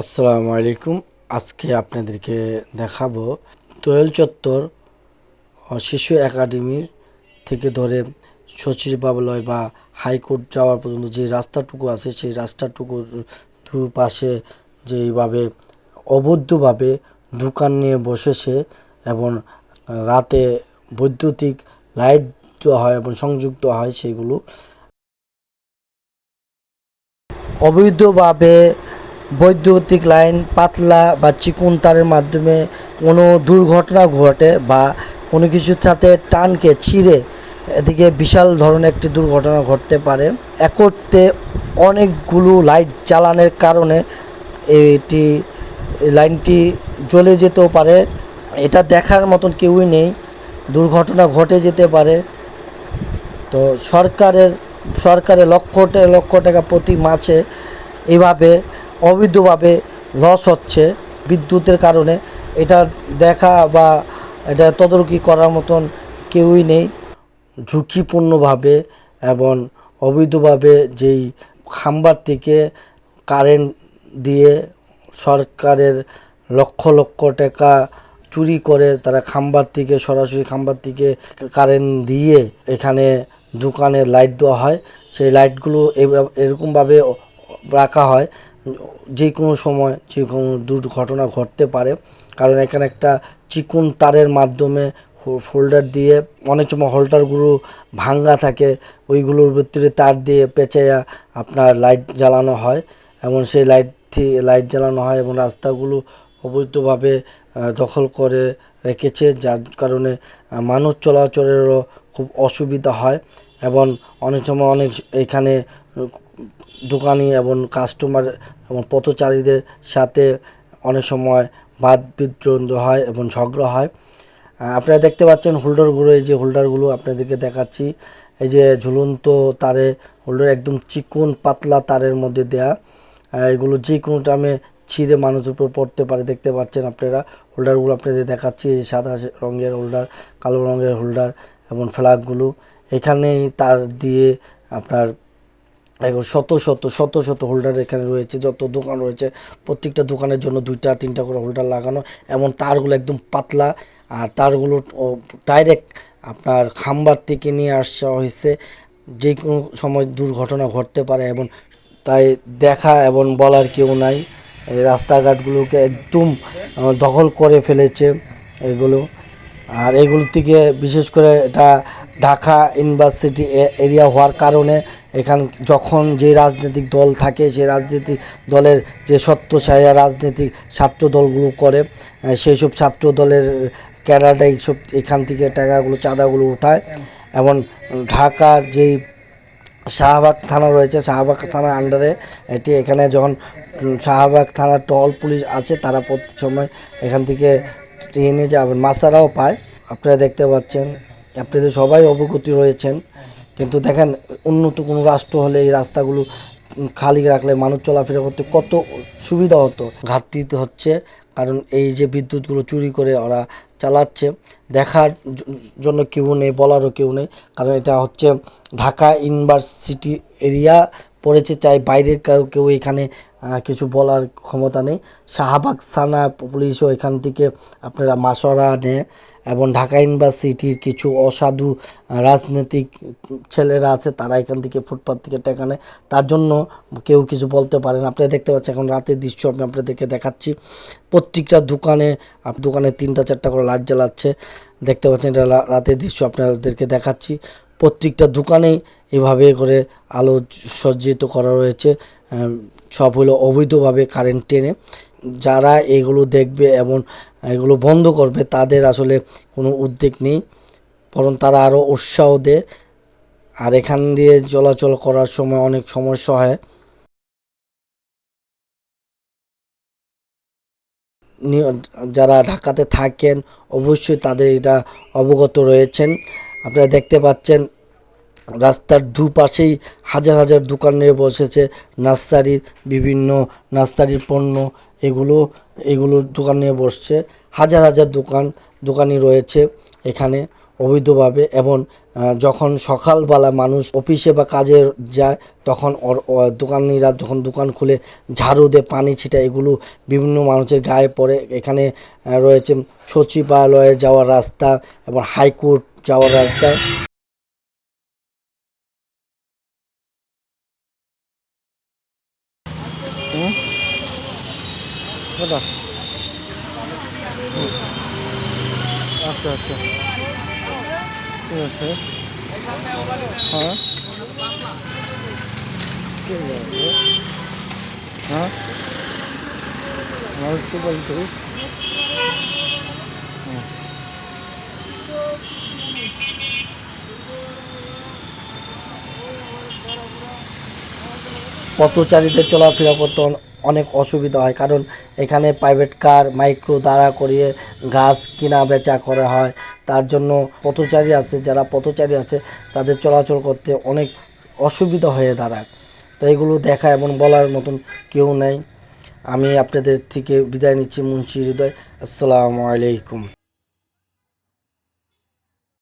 আসসালামু আলাইকুম। আজকে আপনাদেরকে দেখাবো দোয়েল চত্বর শিশু একাডেমির থেকে ধরে সচিবালয় বা হাইকোর্ট যাওয়ার পর্যন্ত যে রাস্তাটুকু আছে, সেই রাস্তাটুকুর দুপাশে যেইভাবে অবৈধভাবে দোকান নিয়ে বসেছে এবং রাতে বৈদ্যুতিক লাইট দেওয়া হয় এবং সংযুক্ত হয় সেগুলো। অবৈধভাবে বৈদ্যুতিক লাইন, পাতলা বা চিকুন তারের মাধ্যমে কোনো দুর্ঘটনা ঘটে বা কোনো কিছুর সাথে টানকে ছিঁড়ে এদিকে বিশাল ধরনের একটি দুর্ঘটনা ঘটতে পারে। একত্রে অনেকগুলো লাইট জ্বালানোর কারণে এটি লাইনটি জ্বলে যেতেও পারে। এটা দেখার মতন কেউই নেই, দুর্ঘটনা ঘটে যেতে পারে। তো সরকারের সরকারের লক্ষ লক্ষ টাকা প্রতি মাসে এভাবে অবৈধভাবে লস হচ্ছে বিদ্যুতের কারণে। এটা দেখা বা এটা তদারকি করার মতন কেউই নেই। ঝুঁকিপূর্ণভাবে এবং অবৈধভাবে যেই খাম্বার থেকে কারেন্ট দিয়ে সরকারের লক্ষ লক্ষ টাকা চুরি করে তারা খাম্বার থেকে, সরাসরি খাম্বার থেকে কারেন্ট দিয়ে এখানে দোকানে লাইট দেওয়া হয়। সেই লাইটগুলো এরকমভাবে রাখা হয়। যে কোনো সময় যে কোনো দুর্ঘটনা ঘটতে পারে। কারণ এখানে একটা চিকুন তারের মাধ্যমে ফোল্ডার দিয়ে অনেক সময় হোল্ডারগুলো ভাঙ্গা থাকে। ওইগুলোর ভিতরে তার দিয়ে পেঁচাইয়া আপনার লাইট জ্বালানো হয়। এবং সেই লাইট লাইট জ্বালানো হয় এবং রাস্তাগুলো অবৈধভাবে দখল করে রেখেছে। যার কারণে মানুষ চলাচলেরও খুব অসুবিধা হয়। এবং অনেক সময় অনেক এখানে দোকানি এবং কাস্টমার এবং পথচারীদের সাথে অনেক সময় বাদ বিদ্রোহ হয় এবং ঝগড়া হয়। আপনারা দেখতে পাচ্ছেন হোল্ডারগুলো এই যে হোল্ডারগুলো আপনাদেরকে দেখাচ্ছি। এই যে ঝুলন্ত তারে হোল্ডার একদম চিকন পাতলা তারের মধ্যে দেয়া। এগুলো যে কোনো টাইমে ছিঁড়ে মানুষের উপর পড়তে পারে, দেখতে পাচ্ছেন আপনারা। হোল্ডারগুলো আপনাদের দেখাচ্ছি, এই সাদা রঙের হোল্ডার কালো রঙের হোল্ডার এবং ফ্ল্যাগগুলো এখানেই তার দিয়ে আপনার এখন শত শত শত শত হোল্ডার এখানে রয়েছে, যত দোকান রয়েছে, প্রত্যেকটা দোকানের জন্য দুইটা, তিনটা করে হোল্ডার লাগানো, এমন তারগুলো একদম পাতলা, আর তারগুলো ডাইরেক্ট আপনার খাম্বার থেকে নিয়ে আসা হয়েছে যে কোনো সময় দুর্ঘটনা ঘটতে পারে এবং তাই দেখা এবং বলার কেউ নাই, এই রাস্তাঘাটগুলোকে একদম দখল করে ফেলেছে এগুলো, আর এগুলো থেকে বিশেষ করে এটা ঢাকা ইউনিভার্সিটি এরিয়া হওয়ার কারণে এখান যখন যে রাজনৈতিক দল থাকে, সে রাজনৈতিক দলের যে সত্য সত্যছায়া রাজনৈতিক ছাত্র দলগুলো করে সেই সব ছাত্র দলের ক্যাডারটা এইসব এখান থেকে টাকাগুলো, চাঁদাগুলো উঠায়। এবং ঢাকার যেই শাহবাগ থানা রয়েছে, শাহবাগ থানার আন্ডারে এটি এখানে যখন শাহবাগ থানার টহল পুলিশ আছে, তারা প্রতি সময় এখান থেকে ট্রেনে যাবেন মাসারাও পায়। আপনারা দেখতে পাচ্ছেন, আপনাদের সবাই অবগতি রয়েছেন। কিন্তু দেখেন, উন্নত কোনো রাষ্ট্র হলে এই রাস্তাগুলো খালি রাখলে মানুষ চলাফেরা করতে কত সুবিধা হতো। ঘাটতি হচ্ছে, কারণ এই যে বিদ্যুৎগুলো চুরি করে ওরা চালাচ্ছে, দেখার জন্য কেউ নেই, বলারও কেউ নেই। কারণ এটা হচ্ছে ঢাকা ইউনিভার্সিটি এরিয়া পড়েছে চাই বাইরের কেউ কেউ এখানে কিছু বলার ক্ষমতা নেই। শাহবাগ থানা পুলিশও এখান থেকে আপনারা মাসরা নেয় এবং ঢাকা ইউনিভার্সিটির কিছু অসাধু রাজনৈতিক ছেলেরা আছে, তারা এখান থেকে ফুটপাথ থেকে টাকা নেয়। তার জন্য কেউ কিছু বলতে পারেন আপনারা দেখতে পাচ্ছেন, এখন রাতের দৃশ্য আমি আপনাদেরকে দেখাচ্ছি। প্রত্যেকটা দোকানে দোকানে তিনটা, চারটা করে লাইট জ্বালাচ্ছে। দেখতে পাচ্ছেন, এটা রাতের দৃশ্য আপনাদেরকে দেখাচ্ছি। প্রত্যেকটা দোকানেই এভাবে করে আলো সজ্জিত করা রয়েছে। সব হলো অবৈধভাবে কারেন্ট টেনে যারা এগুলো দেখবে এবং এগুলো বন্ধ করবে, তাদের আসলে কোনো উদ্যোগ নেই। বরং তারা আরও উৎসাহ দেয়। আর এখান দিয়ে চলাচল করার সময় অনেক সমস্যা হয়। যারা ঢাকাতে থাকেন, অবশ্যই তাদের এটা অবগত রয়েছেন। আপনারা দেখতে পাচ্ছেন, রাস্তার দুপাশেই হাজার হাজার দোকান নিয়ে বসেছে, নার্সারির বিভিন্ন নার্সারির পণ্য, এগুলো এগুলো দোকান নিয়ে বসছে, হাজার হাজার দোকান, দোকানই রয়েছে এখানে অবৈধভাবে এবং যখন সকালবেলা মানুষ অফিসে বা কাজে যায়, তখন দোকানিরা যখন দোকান খুলে ঝাড়ু দিয়ে পানি ছিটা এগুলো বিভিন্ন মানুষের গায়ে পড়ে। এখানে রয়েছে সচিবালয়ে যাওয়ার রাস্তা এবং হাইকোর্ট যাওয়ার রাস্তা দাদা আচ্ছা আচ্ছা ঠিক আছে হ্যাঁ ঠিক আছে হ্যাঁ আমার একটু বলতে পথচারীদের চলাফেরা করতে অন- অনেক অসুবিধা হয়, কারণ এখানে প্রাইভেট কার মাইক্রো দ্বারা করিয়ে গাছ কিনা বেচা করা হয়। তার জন্য পথচারী আছে, যারা পথচারী আছে, তাদের চলাচল করতে অনেক অসুবিধা হয়ে দাঁড়ায়। তো এগুলো দেখা এবং বলার মতন কেউ নেই। আমি আপনাদের থেকে বিদায় নিচ্ছি মুন্সি হৃদয়। আসসালামু আলাইকুম।